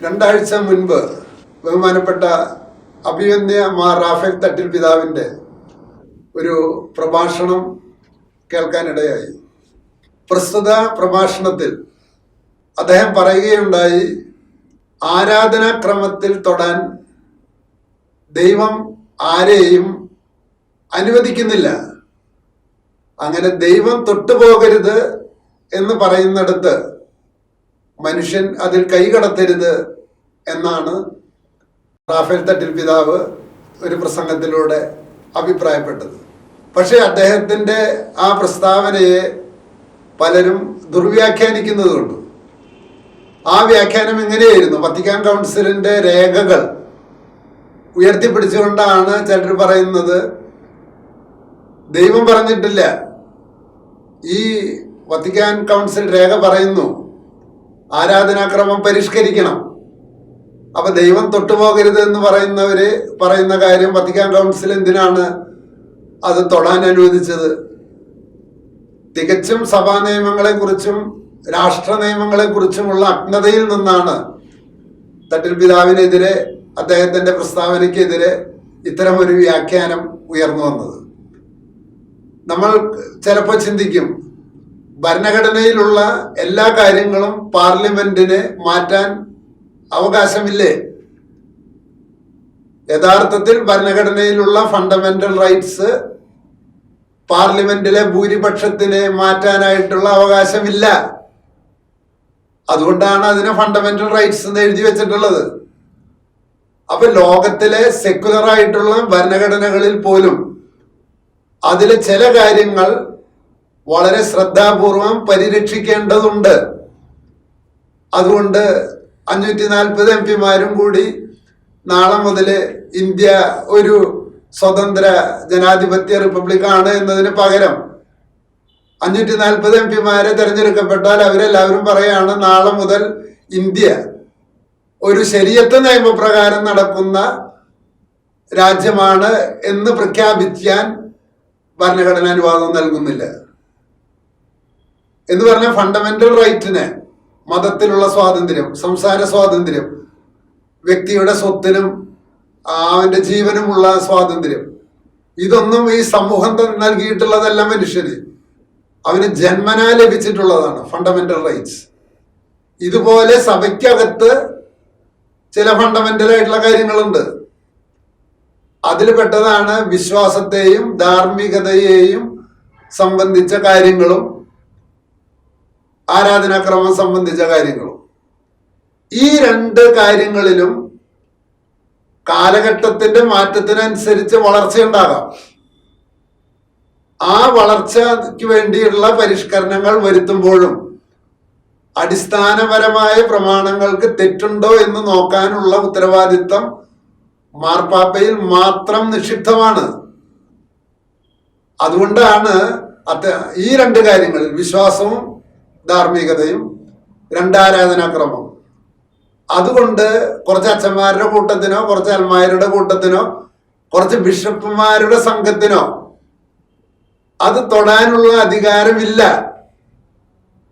രണ്ടാഴ്ച മുൻപ് ബഹുമാനപ്പെട്ട അഭിവന്യ മാർ റാഫേൽ തട്ടിൽ പിതാവിന്റെ ഒരു പ്രഭാഷണം കേൾക്കാനിടയായി. പ്രസ്തുത പ്രഭാഷണത്തിൽ അദ്ദേഹം പറയുകയുണ്ടായി ആരാധനാക്രമത്തിൽ തൊടാൻ ദൈവം ആരെയും അനുവദിക്കുന്നില്ല. അങ്ങനെ ദൈവം തൊട്ടുപോകരുത് എന്ന് പറയുന്നിടത്ത് മനുഷ്യൻ അതിൽ കൈകടത്തരുത് എന്നാണ് റാഫേൽ തട്ടിൽ പിതാവ് ഒരു പ്രസംഗത്തിലൂടെ അഭിപ്രായപ്പെട്ടത്. പക്ഷേ അദ്ദേഹത്തിന്റെ ആ പ്രസ്താവനയെ പലരും ദുർവ്യാഖ്യാനിക്കുന്നതുകൊണ്ട് ആ വ്യാഖ്യാനം എങ്ങനെയായിരുന്നു? വത്തിക്കാൻ കൗൺസിലിന്റെ രേഖകൾ ഉയർത്തിപ്പിടിച്ചുകൊണ്ടാണ് ചിലർ പറയുന്നത് ദൈവം പറഞ്ഞിട്ടില്ല. ഈ വത്തിക്കാൻ കൗൺസിൽ രേഖ പറയുന്നു. ആരാധനാക്രമം പരിഷ്കരിക്കണം. അപ്പൊ ദൈവം തൊട്ടുപോകരുത് എന്ന് പറയുന്നവര് പറയുന്ന കാര്യം വത്തിക്കാൻ കൗൺസിൽ എന്തിനാണ് അത് തൊടാൻ അനുവദിച്ചത്? തികച്ചും സഭാ നിയമങ്ങളെ കുറിച്ചും രാഷ്ട്ര നിയമങ്ങളെ കുറിച്ചുമുള്ള അജ്ഞതയിൽ നിന്നാണ് തട്ടിൽ പിതാവിനെതിരെ അദ്ദേഹത്തിന്റെ പ്രസ്താവനയ്ക്കെതിരെ ഇത്തരമൊരു വ്യാഖ്യാനം ഉയർന്നു വന്നത്. നമ്മൾ ചിലപ്പോൾ ചിന്തിക്കും ഭരണഘടനയിലുള്ള എല്ലാ കാര്യങ്ങളും പാർലമെന്റിന് മാറ്റാൻ അവകാശമില്ലേ? യഥാർത്ഥത്തിൽ ഭരണഘടനയിലുള്ള ഫണ്ടമെന്റൽ റൈറ്റ്സ് പാർലമെന്റിലെ ഭൂരിപക്ഷത്തിന് മാറ്റാനായിട്ടുള്ള അവകാശമില്ല. അതുകൊണ്ടാണ് അതിന് ഫണ്ടമെന്റൽ റൈറ്റ്സ് എന്ന് എഴുതി വെച്ചിട്ടുള്ളത്. അപ്പൊ ലോകത്തിലെ സെക്യുലർ ആയിട്ടുള്ള ഭരണഘടനകളിൽ പോലും അതിലെ ചില കാര്യങ്ങൾ വളരെ ശ്രദ്ധാപൂർവം പരിരക്ഷിക്കേണ്ടതുണ്ട്. അതുകൊണ്ട് അഞ്ഞൂറ്റി നാൽപ്പത് എം പിമാരും കൂടി നാളെ മുതൽ ഇന്ത്യ ഒരു സ്വതന്ത്ര ജനാധിപത്യ റിപ്പബ്ലിക്കാണ് എന്നതിന് പകരം അഞ്ഞൂറ്റി നാൽപ്പത് എം പിമാരെ തിരഞ്ഞെടുക്കപ്പെട്ടാൽ അവരെല്ലാവരും പറയാണ് നാളെ മുതൽ ഇന്ത്യ ഒരു ശരിയത്ത് നിയമപ്രകാരം നടക്കുന്ന രാജ്യമാണ് എന്ന് പ്രഖ്യാപിക്കാൻ ഭരണഘടന അനുവാദം നൽകുന്നില്ല. എന്ന് പറഞ്ഞാൽ ഫണ്ടമെന്റൽ റൈറ്റിന് മതത്തിലുള്ള സ്വാതന്ത്ര്യം സംസാര സ്വാതന്ത്ര്യം വ്യക്തിയുടെ സ്വത്തിനും അവന്റെ ജീവനുമുള്ള സ്വാതന്ത്ര്യം ഇതൊന്നും ഈ സമൂഹം നൽകിയിട്ടുള്ളതല്ല മനുഷ്യന്. അവന് ജന്മനാ ലഭിച്ചിട്ടുള്ളതാണ് ഫണ്ടമെന്റൽ റൈറ്റ്സ് ഇതുപോലെ സഭയ്ക്കകത്ത് ചില ഫണ്ടമെന്റൽ ആയിട്ടുള്ള കാര്യങ്ങളുണ്ട്. അതിൽ പെട്ടതാണ് വിശ്വാസത്തെയും ധാർമ്മികതയെയും സംബന്ധിച്ച കാര്യങ്ങളും ആരാധനാക്രമം സംബന്ധിച്ച കാര്യങ്ങളും. ഈ രണ്ട് കാര്യങ്ങളിലും കാലഘട്ടത്തിന്റെ മാറ്റത്തിനനുസരിച്ച് വളർച്ചയുണ്ടാകാം ആ വളർച്ചയ്ക്ക് വേണ്ടിയുള്ള പരിഷ്കരണങ്ങൾ വരുത്തുമ്പോഴും അടിസ്ഥാനപരമായ പ്രമാണങ്ങൾക്ക് തെറ്റുണ്ടോ എന്ന് നോക്കാനുള്ള ഉത്തരവാദിത്തം മാർപ്പാപ്പയിൽ മാത്രം നിക്ഷിപ്തമാണ്. അതുകൊണ്ടാണ് ഈ രണ്ട് കാര്യങ്ങളിൽ വിശ്വാസവും ധാർമ്മികതയും രണ്ടാരാധനാക്രമം അതുകൊണ്ട് കുറച്ച് അച്ഛന്മാരുടെ കൂട്ടത്തിനോ കുറച്ച് അൽമാരുടെ കൂട്ടത്തിനോ കുറച്ച് ബിഷപ്പുമാരുടെ സംഘത്തിനോ അത് തൊടാനുള്ള അധികാരമില്ല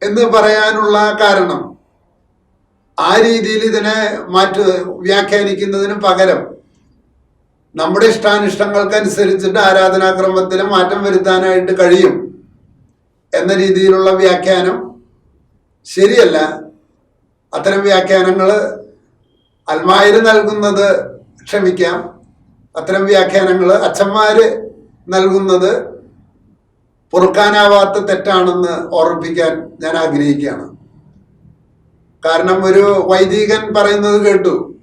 എന്ന് പറയാനുള്ള കാരണം. ആ രീതിയിൽ ഇതിനെ മാറ്റി വ്യാഖ്യാനിക്കുന്നതിന് പകരം നമ്മുടെ ഇഷ്ടാനിഷ്ടങ്ങൾക്കനുസരിച്ചിട്ട് ആരാധനാക്രമത്തിൽ മാറ്റം വരുത്താനായിട്ട് കഴിയും എന്ന രീതിയിലുള്ള വ്യാഖ്യാനം ശരിയല്ല. അത്തരം വ്യാഖ്യാനങ്ങൾ അൽമായര് നൽകുന്നത് ക്ഷമിക്കാം. അത്തരം വ്യാഖ്യാനങ്ങൾ അച്ഛന്മാർ നൽകുന്നത് പൊറുക്കാനാവാത്ത തെറ്റാണെന്ന് ഓർമ്മിപ്പിക്കാൻ ഞാൻ ആഗ്രഹിക്കുകയാണ്. കാരണം ഒരു വൈദികൻ പറയുന്നത് കേട്ടു.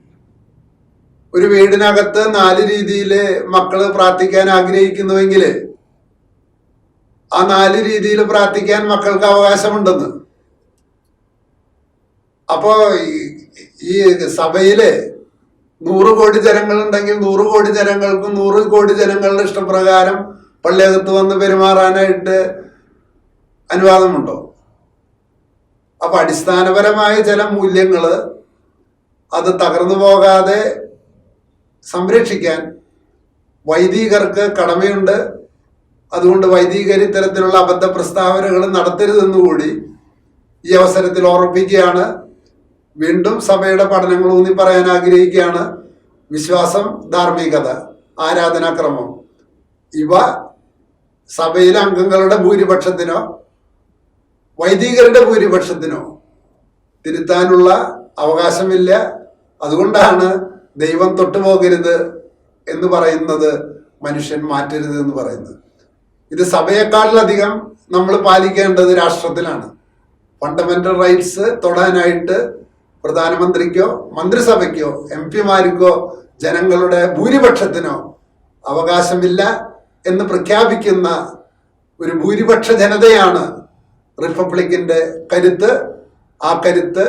ഒരു വീടിനകത്ത് നാല് രീതിയിൽ മക്കൾ പ്രാർത്ഥിക്കാൻ ആഗ്രഹിക്കുന്നുവെങ്കിൽ ആ നാല് രീതിയിൽ പ്രാർത്ഥിക്കാൻ മക്കൾക്ക് അവകാശമുണ്ടെന്ന്. അപ്പോ ഈ- സഭയിൽ നൂറ് കോടി ജനങ്ങളുണ്ടെങ്കിൽ നൂറ് കോടി ജനങ്ങൾക്കും നൂറ് കോടി ജനങ്ങളുടെ ഇഷ്ടപ്രകാരം പള്ളിയകത്ത് വന്ന് പെരുമാറാനായിട്ട് അനുവാദമുണ്ടോ? അപ്പൊ അടിസ്ഥാനപരമായ ചില മൂല്യങ്ങൾ അത് തകർന്നു പോകാതെ സംരക്ഷിക്കാൻ വൈദികർക്ക് കടമയുണ്ട്. അതുകൊണ്ട് വൈദികർ ഇത്തരത്തിലുള്ള അബദ്ധ പ്രസ്താവനകൾ നടത്തരുതെന്നുകൂടി ഈ അവസരത്തിൽ ഓർമ്മിപ്പിക്കുകയാണ്. വീണ്ടും സഭയുടെ പഠനങ്ങൾ ഊന്നി പറയാൻ ആഗ്രഹിക്കുകയാണ്. വിശ്വാസം ധാർമ്മികത ആരാധനാക്രമം. ഇവ സഭയിലെ അംഗങ്ങളുടെ ഭൂരിപക്ഷത്തിനോ വൈദികരുടെ ഭൂരിപക്ഷത്തിനോ തിരുത്താനുള്ള അവകാശമില്ല. അതുകൊണ്ടാണ് ദൈവം തൊട്ടുപോകരുത് എന്ന് പറയുന്നത് മനുഷ്യൻ മാറ്റരുത് എന്ന് പറയുന്നത്. ഇത് സഭയെക്കാളിലധികം നമ്മൾ പാലിക്കേണ്ടത് രാഷ്ട്രത്തിലാണ്. ഫണ്ടമെന്റൽ റൈറ്റ്സ് തൊടാനായിട്ട് പ്രധാനമന്ത്രിക്കോ മന്ത്രിസഭയ്ക്കോ എം പിമാർക്കോ ജനങ്ങളുടെ ഭൂരിപക്ഷത്തിനോ അവകാശമില്ല എന്ന് പ്രഖ്യാപിക്കുന്ന ഒരു ഭൂരിപക്ഷ ജനതയാണ് റിപ്പബ്ലിക്കിന്റെ കരുത്ത്. ആ കരുത്ത്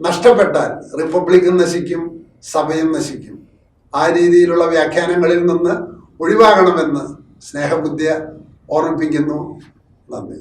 നഷ്ടപ്പെട്ടാൽ റിപ്പബ്ലിക്കും നശിക്കും സഭയും നശിക്കും. ആ രീതിയിലുള്ള വ്യാഖ്യാനങ്ങളിൽ നിന്ന് ഒഴിവാകണമെന്ന് സ്നേഹബുദ്ധിയ ഓർമ്മിപ്പിക്കുന്നു. നന്ദി.